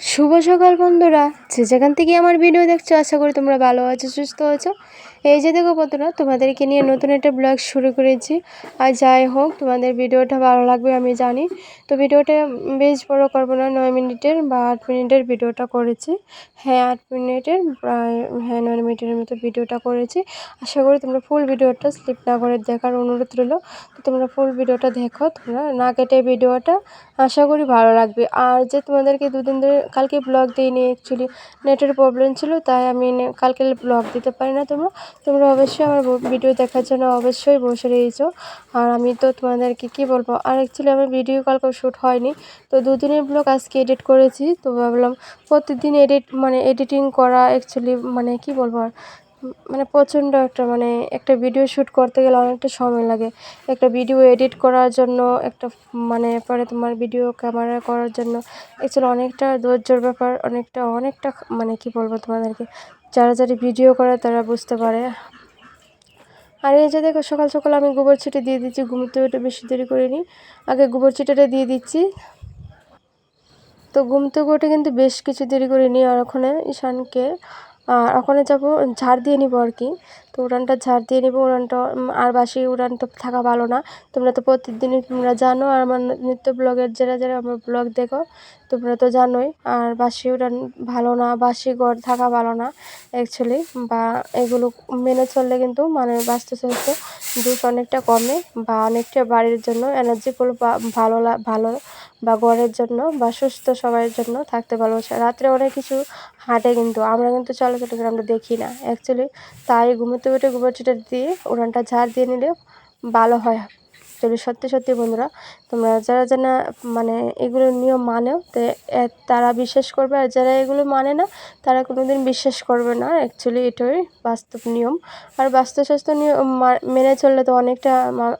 শুভ সকাল বন্ধুরা। যে যেখান থেকে আমার ভিডিও দেখছ, আশা করি তোমরা ভালো আছো, সুস্থ আছো। এই যে দেখো বন্ধুরা, তোমাদেরকে নিয়ে নতুন একটা ব্লগ শুরু করেছি। আর যাই হোক, তোমাদের ভিডিওটা ভালো লাগবে আমি জানি। তো ভিডিওটা বেশ বড় করব না, নয় মিনিটের বা আট মিনিটের ভিডিওটা করেছি। হ্যাঁ আট মিনিটের প্রায় হ্যাঁ নয় মিনিটের মতো ভিডিওটা করেছি। আশা করি তোমরা ফুল ভিডিওটা স্লিপ না করে দেখার অনুরোধ রইল। তো তোমরা ফুল ভিডিওটা দেখো, তোমরা না কেটে ভিডিওটা আশা করি ভালো লাগবে। আর যে তোমাদেরকে দুদিন ধরে কালকে ব্লগ দিইনি অ্যাকচুয়ালি নেটের প্রবলেম ছিল, তাই আমি কালকে ব্লগ দিতে পারি না তোমরা। তোমরা অবশ্যই আমার ভিডিও দেখার জন্য অবশ্যই বসে রয়েছো। আর আমি তো তোমাদেরকে কি বলব? আর অ্যাকচুয়ালি আমার ভিডিও কালকে শ্যুট হয়নি। তো দুদিনের ব্লগ আজকে এডিট করেছি। তো ভাবলাম প্রতিদিন এডিট মানে এডিটিং করা অ্যাকচুয়ালি মানে কি বলব আর? মানে প্রচণ্ড একটা মানে একটা ভিডিও শ্যুট করতে গেলে অনেকটা সময় লাগে। একটা ভিডিও এডিট করার জন্য, একটা মানে পরে তোমার ভিডিও ক্যামেরা করার জন্য। এছাড়া অনেকটা ধৈর্যর ব্যাপার, অনেকটা অনেকটা মানে কি বলব তোমাদেরকে? যারা যারা ভিডিও করে তারা বুঝতে পারে। আর এই যে দেখো, সকাল সকাল আমি গোবর ছিটে দিয়ে দিচ্ছি, ঘুমতে উঠে বেশি দেরি করিনি। আগে গোবর ছিটেটা দিয়ে দিচ্ছি। তো ঘুমতে উঠে কিন্তু বেশ কিছু দেরি করিনি আর ওখানে ঈশানকে ওখানে যাব, ঝাড় দিয়ে নিবো আর কি। তো উড়ানটা ঝাড় দিয়ে নিবো, উড়ানটা আর বাসি উড়ান তো থাকা ভালো না। তোমরা তো প্রতিদিনই তোমরা জানো, আর আমার নিত্য ব্লগের যারা যারা আমার ব্লগ দেখো, তোমরা তো জানোই, আর বাসি উড়ান ভালো না, বাসি ঘর থাকা ভালো না অ্যাকচুয়ালি বা এগুলো মেনে চললে কিন্তু মানে স্বাস্থ্য দুধ অনেকটা কমে, বা অনেকটা বাড়ির জন্য এনার্জিফুল বা ভালো ভালো বা ঘরের জন্য বা সুস্থ সবাইয়ের জন্য থাকতে ভালোবাসে। রাত্রে অনেক কিছু হাঁটে কিন্তু, আমরা কিন্তু চলাচল করে আমরা দেখি না। অ্যাকচুয়ালি তাই ঘুমোতে উঠে গোবর চিটা দিয়ে উড়ানটা ঝাড় দিয়ে নিলে ভালো হয়। যদি সত্যি সত্যি বন্ধুরা, তোমরা যারা যারা মানে এগুলো নিয়ম মানেও, তো তারা বিশ্বাস করবে, আর যারা এগুলো মানে না, তারা কোনো দিন বিশ্বাস করবে না। অ্যাকচুয়ালি এটাই বাস্তব নিয়ম। আর বাস্তু স্বাস্থ্য নিয়ম মেনে চললে তো অনেকটা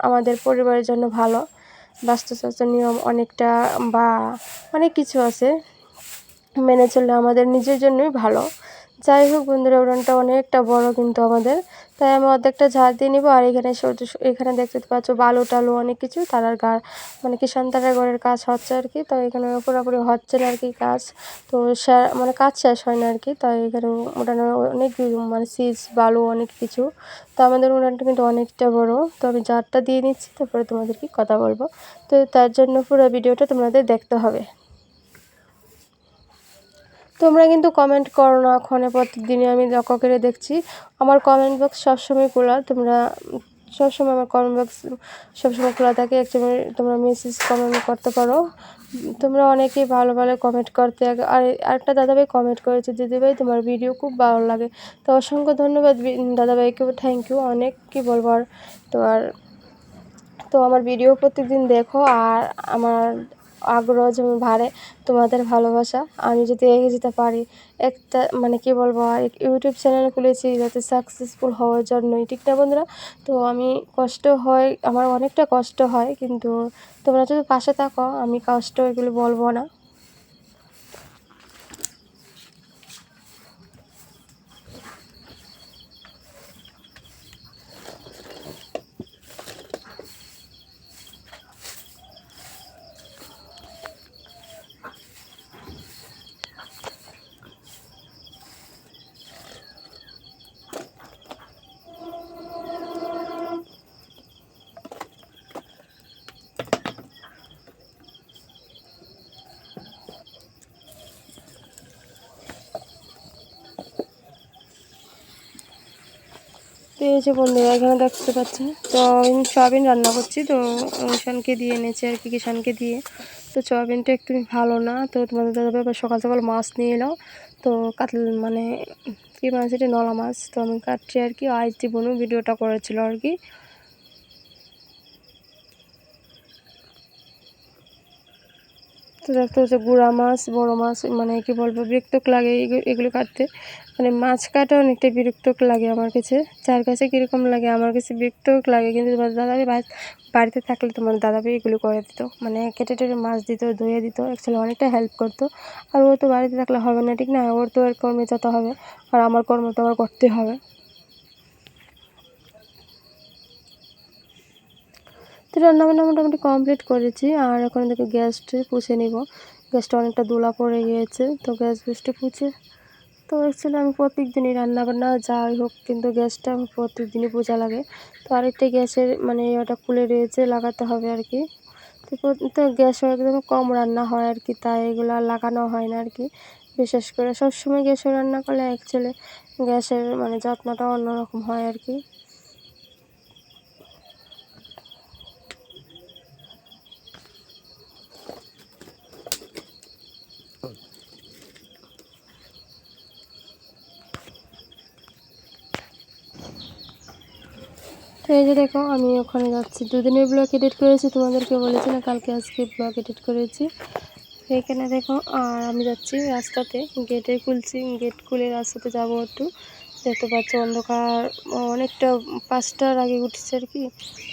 আমাদের পরিবারের জন্য ভালো। বাস্তুস্বাস্থ্য নিয়ম অনেকটা বা অনেক কিছু আছে। মেনে চললে আমাদের নিজের জন্যই ভালো। যাই হোক বন্ধুরা, উড়ানটা অনেকটা বড় কিন্তু আমাদের। তাই আমি অর্ধেকটা ঝাড় দিয়ে নিবো, আর এখানে এখানে দেখতে পাচ্ছ বালু টালু অনেক কিছু তারার গা মানে কিষান তারার ঘরের কাজ হচ্ছে আর কি। তো এখানে পুরোপুরি হচ্ছে না আর কি কাজ, তো মানে কাজ শেষ হয় না আর কি। তাই এখানে উঠানো অনেক মানে সিজ, বালু অনেক কিছু। তো আমাদের উড়ানটা কিন্তু অনেকটা বড়। তো আমি ঝাড়টা দিয়ে নিচ্ছি, তারপরে তোমাদেরকে কথা বলব। তো তার জন্য পুরো ভিডিওটা তোমাদের দেখতে হবে। তোমরা কিন্তু কমেন্ট করো না ক্ষণে প্রতিদিনই আমি লক্ষ্য করে দেখছি। আমার কমেন্ট বক্স সবসময় খোলা, তোমরা সবসময় আমার কমেন্ট বক্স সবসময় খোলা থাকে একসময় তোমরা মেসেজ কমেন্ট করতে পারো। তোমরা অনেকেই ভালো ভালো কমেন্ট করতে আর আরেকটা দাদাভাই কমেন্ট করেছে, দিদিভাই, তোমার ভিডিও খুব ভালো লাগে। তো অসংখ্য ধন্যবাদ দাদাভাইকে থ্যাংক ইউ অনেক কী বলব আর তো আর তো আমার ভিডিও প্রত্যেকদিন দেখো, আর আমার আগ্রহ যেমন বাড়ে, তোমাদের ভালোবাসা, আমি যদি এগিয়ে যেতে পারি, একটা মানে কি বলব ইউটিউব চ্যানেল খুলেছি যাতে সাকসেসফুল হওয়ার জন্যই, ঠিক না বন্ধুরা? তো আমি কষ্ট হয়, আমার অনেকটা কষ্ট হয়, কিন্তু তোমরা যদি পাশে থাকো, আমি কষ্ট এগুলো বলব না। তো এই যে বন্ধুরা, এখানে দেখতে পাচ্ছেন তো আমি সয়াবিন রান্না করছি। তো ঈশানকে দিয়ে এনেছি আর কি কিষানকে দিয়ে। তো সয়াবিনটা একটু ভালো না, তো তোমাদের দাদা সকাল সকাল মাছ নিয়ে এলো। তো কাতল মানে কী মাছ এটা? নলা মাছ। তো আমি কাটছি আর কি, আজ জীবনও ভিডিওটা করেছিল আর কি। তো দেখতে হচ্ছে গুঁড়া মাছ, বড় মাছ মানে কি বলব, বিরক্ত লাগে এগুলো কাটতে। মানে মাছ কাটা অনেকটা বিরক্ত লাগে আমার কাছে। যার কাছে কীরকম লাগে, আমার কাছে বিরক্ত লাগে। কিন্তু তোমার দাদাভাই বাড়িতে থাকলে তোমার দাদাভাই এগুলো করে দিত। মানে কেটে টেটে মাছ দিত, ধুয়ে দিত অ্যাকচুয়ালি অনেকটা হেল্প করতো। আর ও তো বাড়িতে থাকলে হবে না, ঠিক না? ওর তো এর কর্মে যেতে হবে। আর আমার কর্ম তো আমার করতে হবে। তো রান্নাবান্না মোটামুটি কমপ্লিট করেছি। আর এখন দেখো গ্যাসটা পুষে নিব। গ্যাসটা অনেকটা দোলা পড়ে গিয়েছে। তো গ্যাস গ্যাসটা পুছে তো অ্যাকচুয়ালি আমি প্রত্যেকদিনই রান্নাবান্না, যাই হোক, কিন্তু গ্যাসটা আমার প্রত্যেকদিনই বোঝা লাগে। তো আরেকটা গ্যাসের মানে ওটা খুলে রয়েছে, লাগাতে হবে আর কি। তো তো গ্যাস একদম কম রান্না হয় আর কি, তাই এগুলো লাগানো হয় না আর কি। বিশেষ করে সবসময় গ্যাসে রান্না করলে অ্যাকচুয়ালি গ্যাসের মানে যত্নটা অন্যরকম হয় আর কি। তো এই যে দেখো, আমি ওখানে যাচ্ছি। দুদিনের ব্লগ এডিট করেছি, তোমাদেরকে বলেছি না, কালকে আজকে ব্লগ এডিট করেছি। এখানে দেখো, আর আমি যাচ্ছি রাস্তাতে গেটে খুলছি গেট খুলে রাস্তাতে যাব একটু। দেখতে পাচ্ছ অন্ধকার, অনেকটা পাঁচটার আগে উঠছে আর কি।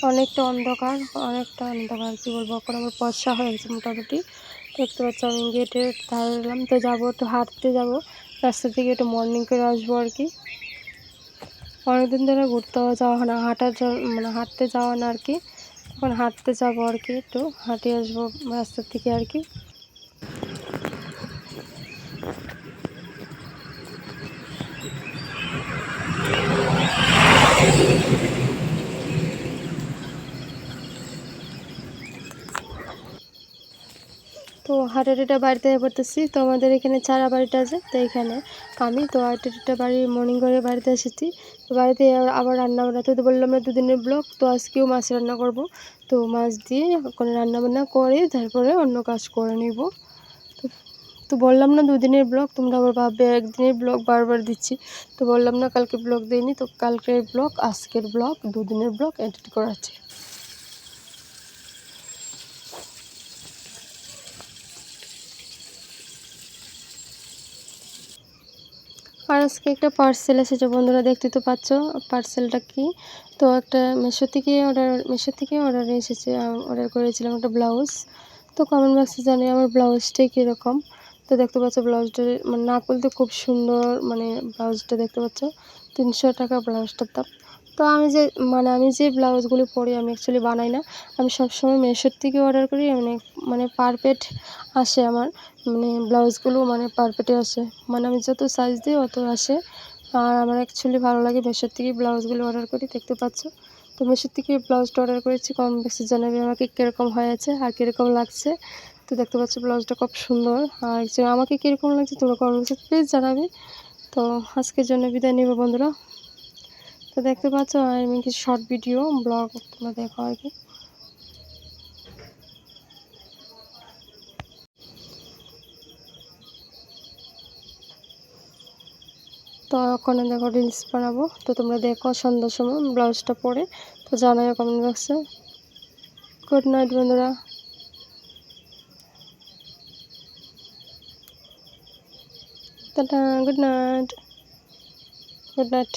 অনেকটা অন্ধকার অনেকটা অন্ধকার, কী বলব, এখন আমার বর্ষা হয়ে গেছে মোটামুটি। দেখতে পাচ্ছ আমি গেটে এলাম তো যাব, একটু হাঁটতে যাব। রাস্তা থেকে একটু মর্নিং করে আসব আর কি। অনেকদিন ধরে ঘুরতেও যাওয়া হয় না, হাঁটার মানে হাঁটতে যাওয়া না আর কি। এখন হাঁটতে যাব আর কি, একটু হাঁটিয়ে আসব রাস্তার থেকে আর কি। তো হাঁটাটিটা বাড়িতে পড়তেছি তো আমাদের এখানে চারা বাড়িটা আছে, তো এখানে আমি তো হাঁটাটিটা বাড়ি মর্নিং করে বাড়িতে এসেছি। তো বাড়িতে আবার- রান্না বান্না, তো বললাম না দুদিনের ব্লগ তো আজকেও মাছ রান্না করব। তো মাছ দিয়ে ওখানে রান্না বান্না করে তারপরে অন্য কাজ করে নিব। তো বললাম না দুদিনের ব্লগ তোমরা আবার ভাববে একদিনের ব্লগ বারবার দিচ্ছি। তো বললাম না কালকে ব্লগ দিইনি, তো কালকের ব্লগ আজকের ব্লগ দুদিনের ব্লগ এডিট করা আর আজকে একটা পার্সেল এসেছে, বন্ধুরা দেখতে তো পাচ্ছ পার্সেলটা কি? তো একটা মেশো থেকে অর্ডার মেশো থেকে অর্ডার এসেছে অর্ডার করেছিলাম একটা ব্লাউজ। তো কমেন্ট বক্সে জানি আমার ব্লাউজটাই কীরকম। তো দেখতে পাচ্ছ ব্লাউজটা মানে না খুলতে খুব সুন্দর মানে ব্লাউজটা দেখতে পাচ্ছ। তিনশো টাকা ব্লাউজটার দাম। তো আমি যে মানে আমি যে ব্লাউজগুলি পরি আমি অ্যাকচুয়ালি বানাই না। আমি সবসময় মেশোর থেকে অর্ডার করি মানে মানে পারফেক্ট আসে আমার মানে ব্লাউজগুলো মানে পারফেক্টে আসে। মানে আমি যত সাইজ দিই অত আসে। আর আমার অ্যাকচুয়ালি ভালো লাগে মেশোর থেকে ব্লাউজগুলো অর্ডার করি, দেখতে পাচ্ছ? তো মেশোর থেকে ব্লাউজটা অর্ডার করেছি, কম বেশি জানাবে আমাকে কীরকম হয়েছে আর কীরকম লাগছে। তো দেখতে পাচ্ছ ব্লাউজটা খুব সুন্দর। আর আমাকে কীরকম লাগছে তোমরা কমেন্ট প্লিজ জানাবে। তো আজকের জন্য বিদায় নেব বন্ধুরা। তো দেখতে পাচ্ছ আমি কিছু শর্ট ভিডিও ব্লগ তোমরা দেখো আর কি। তো ওখানে দেখো রিলস বানাবো। তো তোমরা দেখো সন্ধ্যার সময় ব্লাউজটা পরে। তো জানাই কমেন্ট বক্সে গুড নাইট বন্ধুরা। Tata good night good night